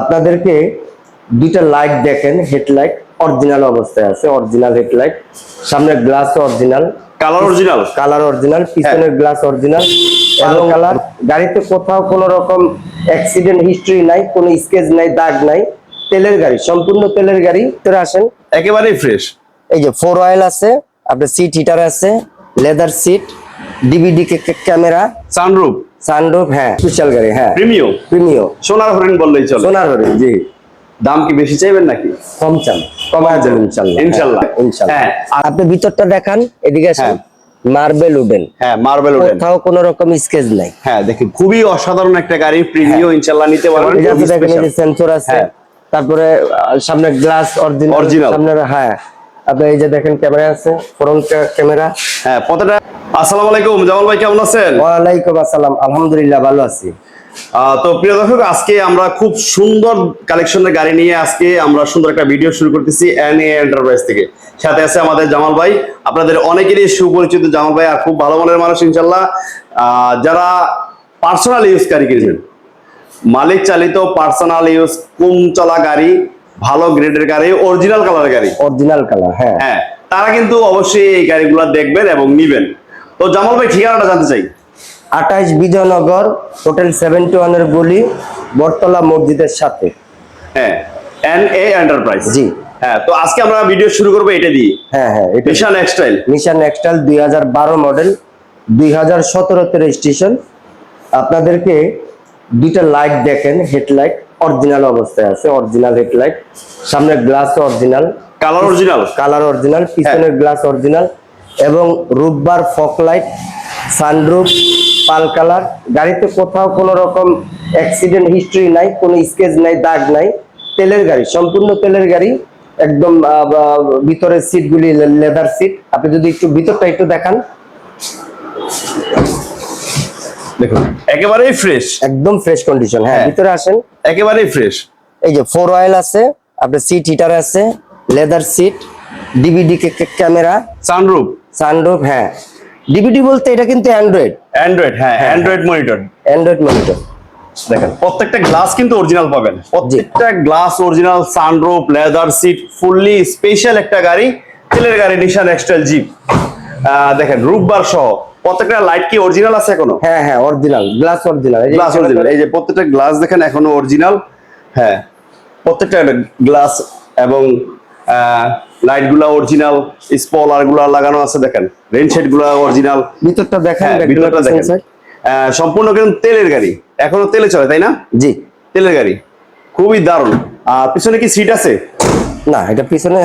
আপনাদেরকে দুইটা লাইট দেখেন হেডলাইট অরিজিনাল অবস্থায় আছে অরিজিনাল হেডলাইট সামনের glass original colour original colour original পিছনের গ্লাস অরিজিনাল এবং কালার গাড়িতে কোথাও কোনো রকম অ্যাক্সিডেন্ট হিস্ট্রি নাই কোনো স্কেচ নাই দাগ নাই। তেলের গাড়ি সম্পূর্ণ তেলের গাড়ি। তোরা আসেন। একেবারেই ফ্রেশ এই যে ফোর অয়েল আছে আপনার সিট হিটার আছে leather seat DVD camera sunroof sunroof হ্যাঁ স্পেশাল গাড়ি হ্যাঁ। প্রিমিও প্রিমিও সোনার হরিণ বললেই চলে। সোনার হরিণ জি। দাম কি বেশি চাইবেন নাকি? কম চান কমায় দেন ইনশাল্লাহ। ইনশাল্লাহ। হ্যাঁ, ইনশাল্লাহ। হ্যাঁ। আপনি ভিতরটা দেখান এদিকে আসেন। হ্যাঁ। মার্বেল উডেন হ্যাঁ মার্বেল ওডেন কোথাও কোনো রকম স্কেচ নাই। হ্যাঁ দেখেন খুবই অসাধারণ একটা গাড়ি প্রিমিও ইনশাল্লাহ নিতে পারবেন। এই দেখেন special। সেন্সর আছে হ্যাঁ। তারপরে সামনে গ্লাস অরিজিনাল। সামনে হ্যাঁ। আপনি এই যে দেখেন ক্যামেরা আছে ফ্রন্ট ক্যামেরা। হ্যাঁ কতটা আসসালামু আলাইকুম জামাল ভাই কেমন আছেন? ওয়ালাইকুম আসসালাম আলহামদুলিল্লাহ ভালো আছি। তো প্রিয় দর্শক আজকে আমরা খুব সুন্দর কালেকশনের গাড়ি নিয়ে আজকে আমরা সুন্দর একটা ভিডিও শুরু করতেছি এন এ এন্টারপ্রাইজ থেকে। সাথে আছে আমাদের জামাল ভাই। আপনাদের অনেকেরই সুপরিচিত জামাল ভাই আর খুব ভালো মনের মানুষ ইনশাল্লাহ যারা পার্সোনাল ইউজ গাড়ি কিনেছেন মালিক চালিত পার্সোনাল ইউজ কম চলা গাড়ি ভালো গ্রেডের গাড়ি অরিজিনাল কালারের গাড়ি। অরিজিনাল কালার হ্যাঁ। হ্যাঁ তারা কিন্তু অবশ্যই এই গাড়িগুলো দেখবেন এবং নিবেন। তো জামাল ভাই ঠিকানাটা জানতে চাই। আঠাইশ বিজয়নগর হোটেল সেভেন্টি ওয়ানের গলি বটতলা মসজিদের সাথে। হ্যাঁ এন এ এন্টারপ্রাইজ জি। হ্যাঁ তো আজকে আমরা ভিডিও শুরু করব এটা দিয়ে। হ্যাঁ হ্যাঁ বিশাল এক্সটাইল নিশান এক্সটাইল দুই হাজার বারো মডেল দুই হাজার সতেরোতে রেজিস্ট্রেশন আপনাদেরকে দুইটা লাইট দেখেন হেডলাইট অরিজিনাল অবস্থায় আছে অরিজিনাল হেডলাইট সামনের glass original colour original colour original পিছনের গ্লাস অরিজিনাল এবং রূপবার ফক লাইট সানরুফ পাল কালার গাড়িতে কোথাও কোনো রকম অ্যাক্সিডেন্ট হিস্ট্রি নাই কোনো স্কেচ নাই দাগ নাই তেলের গাড়ি সম্পূর্ণ তেলের গাড়ি একদম ভিতরের সিটগুলি লেদার সিট আপনি যদি একটু ভিতরটা একটু দেখান। দেখুন একেবারেই ফ্রেশ একদম ফ্রেশ কন্ডিশন হ্যাঁ হ্যাঁ। ভিতরে আসেন। একেবারেই ফ্রেশ এই যে ফোর অয়েল আছে আপনার সিট হিটার আছে leather seat DVD camera sunroof sunroof হ্যাঁ। ডিভিডি বলতে এটা কিন্তু অ্যান্ড্রয়েড অ্যান্ড্রয়েড হ্যাঁ অ্যান্ড্রয়েড মনিটর অ্যান্ড্রয়েড মনিটর দেখেন। প্রত্যেকটা গ্লাস কিন্তু অরিজিনাল পাবেন। প্রত্যেকটা glass original sunroof leather seat fully special একটা গাড়ি তেলের গাড়ি নিশান এক্সটাইল জিপ দেখেন রূপবার সহ। প্রত্যেকটা লাইট কি অরিজিনাল আছে এখনও? হ্যাঁ হ্যাঁ original glass original glass original এই যে প্রত্যেকটা গ্লাস দেখেন এখনও অরিজিনাল হ্যাঁ প্রত্যেকটা গ্লাস এবং লাইটগুলা অরিজিনাল স্পলারগুলা লাগানো আছে দেখেন। রেন শেডগুলা অরিজিনাল ভিতরটা দেখেন হ্যাঁ ভিতরটা দেখেন। সম্পূর্ণ কিন্তু তেলের গাড়ি। এখনও তেলে চলে তাই না? জি। তেলের গাড়ি। খুবই দারুণ। আর পিছনে কি সিট আছে? না এটা পিছনে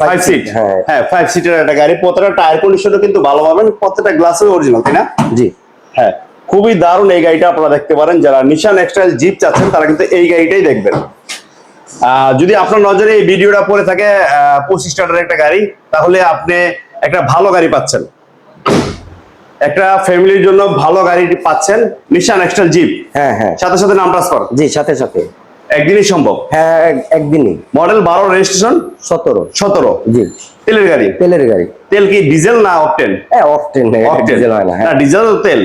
ফাইভ সিট হ্যাঁ। হ্যাঁ ফাইভ সিটের একটা গাড়ি। প্রত্যেকটা টায়ার কন্ডিশনও কিন্তু ভালো পাবেন। প্রত্যেকটা গ্লাসও অরিজিনাল তাই না? জি। হ্যাঁ খুবই দারুণ এই গাড়িটা আপনারা দেখতে পারেন। যারা নিশান এক্সটাইল জিপ চাচ্ছেন তারা কিন্তু এই গাড়িটাই দেখবেন। যদি আপনার নজরে এই ভিডিওটা পড়ে থাকে পঁচিশ টাকার একটা গাড়ি তাহলে আপনি একটা ভালো গাড়ি পাচ্ছেন। একটা ফ্যামিলির জন্য ভালো গাড়ি পাচ্ছেন নিশান এক্সটাল জিপ হ্যাঁ হ্যাঁ। সাথে সাথে নাম ট্রান্সফার জি সাথে সাথে। একদিনই সম্ভব? হ্যাঁ একদিনই। মডেল বারো রেজিস্ট্রেশন সতেরো। সতেরো? জি। তেলের গাড়ি? তেলের গাড়ি। তেল কি ডিজেল না অকটেন? হ্যাঁ অকটেন অকটেন। ডিজেল হয় না হ্যাঁ। ডিজেল তেল।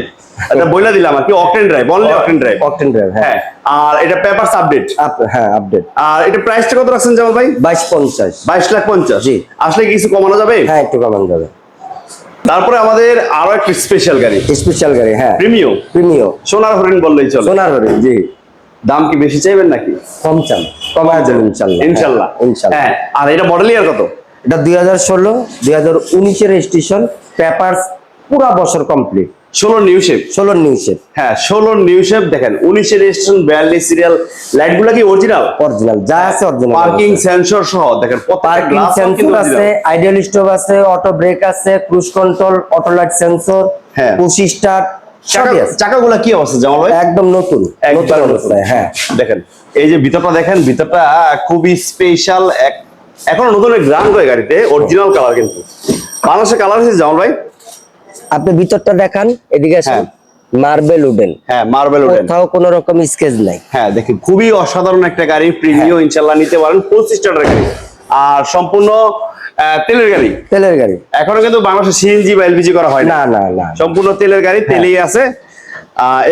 এটা বইলা দিলাম আর কি octane drive only octane drive octane drive হ্যাঁ। হ্যাঁ আর এটা পেপারস আপডেট হ্যাঁ আপডেট আর এটা প্রাইসটা কত রাখছেন জামাল ভাই? বাইশ পঞ্চাশ। বাইশ লাখ পঞ্চাশ। জি। আসলে কিছু কমানো যাবে? হ্যাঁ একটু কমান যাবে। তারপরে আমাদের আরও একটা স্পেশাল গাড়ি। স্পেশাল গাড়ি হ্যাঁ। প্রিমিও প্রিমিও সোনার হরিণ বললেই চলে। সোনার হরিণ জি। দাম কি বেশি চাইবেন নাকি? কম চান। কমায় দেন ইনশাল্লাহ ইনশাল্লাহ হ্যাঁ, ইনশাল্লাহ হ্যাঁ। আর এটা মডেল ইয়ার কত? এটা দুই হাজার ষোলো দুই হাজার উনিশের রেজিস্ট্রেশন পেপারস পুরা বছর কমপ্লিট ষোলো নিউ শেপ ষোলো নিউজে হ্যাঁ ষোলো নিউ শেপ দেখেন উনিশের রেজিস্ট্রেশন বিয়াল্লিশ সিরিয়াল লাইটগুলা কি অরিজিনাল অরিজিনাল যা আছে অরিজিনাল পার্কিং সেন্সর সহ দেখেন পার্কিং সেন্সর আছে আইডিয়াল স্টোভ আছে অটো ব্রেক আছে cruise control auto light sensor হ্যাঁ। পুশ স্টার্ট চাকাগুলা কি অবস্থা জামাল ভাই? একদম নতুন একদম হ্যাঁ। দেখেন এই যে ভিতরটা দেখেন ভিতরটা খুবই স্পেশাল এক এখনও নতুন গ্রাম করে গাড়িতে অরিজিনাল কালার কিন্তু। বাংলাদেশের কালার হচ্ছে জামাল ভাই? আপনি ভিতরটা দেখান এদিকে আসেন। হ্যাঁ। মার্বেল উডেন হ্যাঁ মার্বেল ওডেন কোথাও কোনো রকম স্কেচ নাই। হ্যাঁ দেখেন খুবই অসাধারণ একটা গাড়ি প্রিমিও হ্যাঁ। ইনশাল্লাহ নিতে পারেন পঁচিশ টাকার গাড়ি। আর সম্পূর্ণ তেলের গাড়ি। তেলের গাড়ি। এখনও কিন্তু বাংলাদেশে সিএনজি বা এলপিজি করা হয় না। না না সম্পূর্ণ তেলের গাড়ি তেলেই আছে।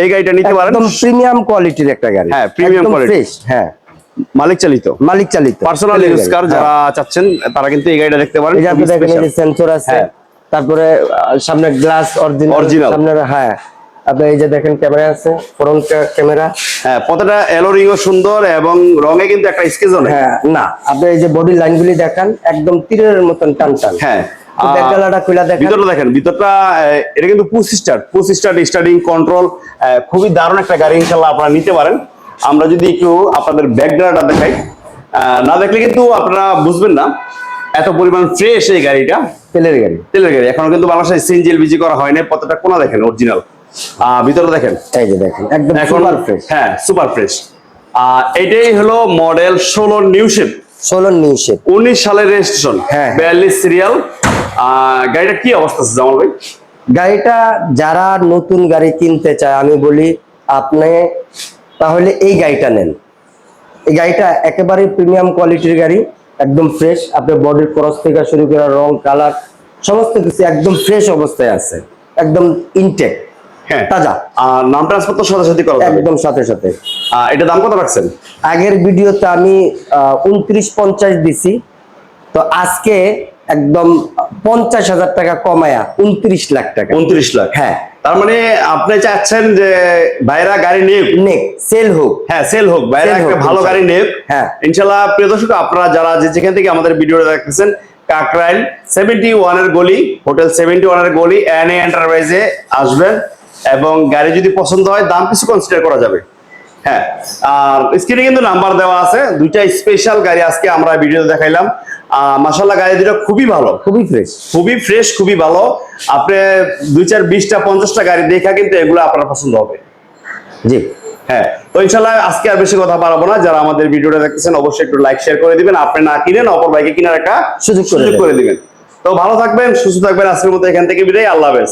এই গাড়িটা নিতে পারেন। একদম প্রিমিয়াম কোয়ালিটির একটা গাড়ি। হ্যাঁ, quality। ফ্রেশ হ্যাঁ। মালিক চালিত। মালিক চালিত। পার্সোনাল ইউজ কার হ্যাঁ। যারা চাচ্ছেন তারা কিন্তু এই গাড়িটা দেখতে পারেন। এই যে আপনি দেখেন সেন্সর আছে। হ্যাঁ। তারপরে সামনে গ্লাস অরিজিনাল। সামনে হ্যাঁ। আপনি এই যে দেখেন ক্যামেরা আছে ফ্রন্ট ক্যামেরা। হ্যাঁ প্রতিটা এলোরিংও সুন্দর এবং রঙে কিন্তু একটা স্কেচও নেই। হ্যাঁ না। আপনি এই যে বডি লাইনগুলি দেখান একদম তীরের মতন টান টান। হ্যাঁ ভিতরটা দেখেন ভিতরটা এটা কিন্তু push start push start starting control খুবই দারুণ একটা গাড়ি ইনশাল্লাহ আপনারা নিতে পারেন। আমরা যদি একটু আপনাদের ব্যাকগ্রাউন্ডটা দেখাই আহ, না দেখলে কিন্তু আপনারা বুঝবেন না এত পরিমাণ ফ্রেশ এই গাড়িটা। তেলের গাড়ি। তেলের গাড়ি এখনও কিন্তু বাংলাদেশে সিএনজি এলপিজি করা হয় না কোনা দেখেন অরিজিনাল ভিতরে দেখেন। এই যে দেখেন একদম সুপার ফ্রেশ হ্যাঁ সুপার ফ্রেশ এটাই হলো মডেল ষোলো নিউ শেপ ষোলো নিউ শেপ উনিশ সালের রেজিস্ট্রেশন হ্যাঁ। বিয়াল্লিশ সিরিয়াল গাড়িটা কি অবস্থা আছে জামাল ভাই? গাড়িটা যারা নতুন গাড়ি কিনতে চায় আমি বলি আপনি তাহলে এই গাড়িটা নেন। এই গাড়িটা একেবারে প্রিমিয়াম কোয়ালিটির গাড়ি একদম ফ্রেশ আপনার বডির ক্রস থেকে শুরু করে রং কালার সমস্ত কিছু একদম ফ্রেশ অবস্থায় আছে। একদম ইনটেক হ্যাঁ। তাজা। আর নাম ট্রান্সফার তো সাথে সাথে করা একদম সাথে সাথে। এটা দাম কত রাখছেন? আগের ভিডিওতে আমি উনত্রিশ পঞ্চাশ দিছি। তো আজকে একদম পঞ্চাশ হাজার টাকা কমায়া উনত্রিশ লাখ টাকা। উনত্রিশ লাখ? হ্যাঁ। তার মানে আপনি চাচ্ছেন যে বাইরা গাড়ি নিয়ে নেক সেল হোক। হ্যাঁ সেল হোক বাইরে একটা ভালো গাড়ি নেক। হ্যাঁ। ইনশাল্লাহ প্রিয় দর্শক আপনারা যারা যে যেখান থেকে আমাদের ভিডিওটা দেখতেছেন কাকরাইল সেভেন্টি ওয়ানের গলি হোটেল সেভেন্টি ওয়ানের গলি এন এ এন্টারপ্রাইজে আসবেন। এবং গাড়ি যদি পছন্দ হয় দাম কিছু কনসিডার করা যাবে। হ্যাঁ আর স্ক্রিনে কিন্তু নাম্বার দেওয়া আছে। দুইটা স্পেশাল গাড়ি আজকে আমরা ভিডিওতে দেখাইলাম। মাসাল্লাহ গাড়ি দুটো খুবই ভালো। খুবই ফ্রেশ খুবই ফ্রেশ খুবই ভালো। আপনি দুই চার বিশটা পঞ্চাশটা গাড়ি দেখা কিন্তু এগুলো আপনার পছন্দ হবে। জি। হ্যাঁ তো ইনশাল্লাহ আজকে আর বেশি কথা বাড়াবো না। যারা আমাদের ভিডিওটা দেখতেছেন অবশ্যই একটু লাইক শেয়ার করে দিবেন। আপনি না কিনেন অপর বাইকে কেনার একটা সুযোগ করে দিবেন। তো ভালো থাকবেন সুস্থ থাকবেন। আজকের মতো এখান থেকে বিদায়। আল্লাহ হাফেজ।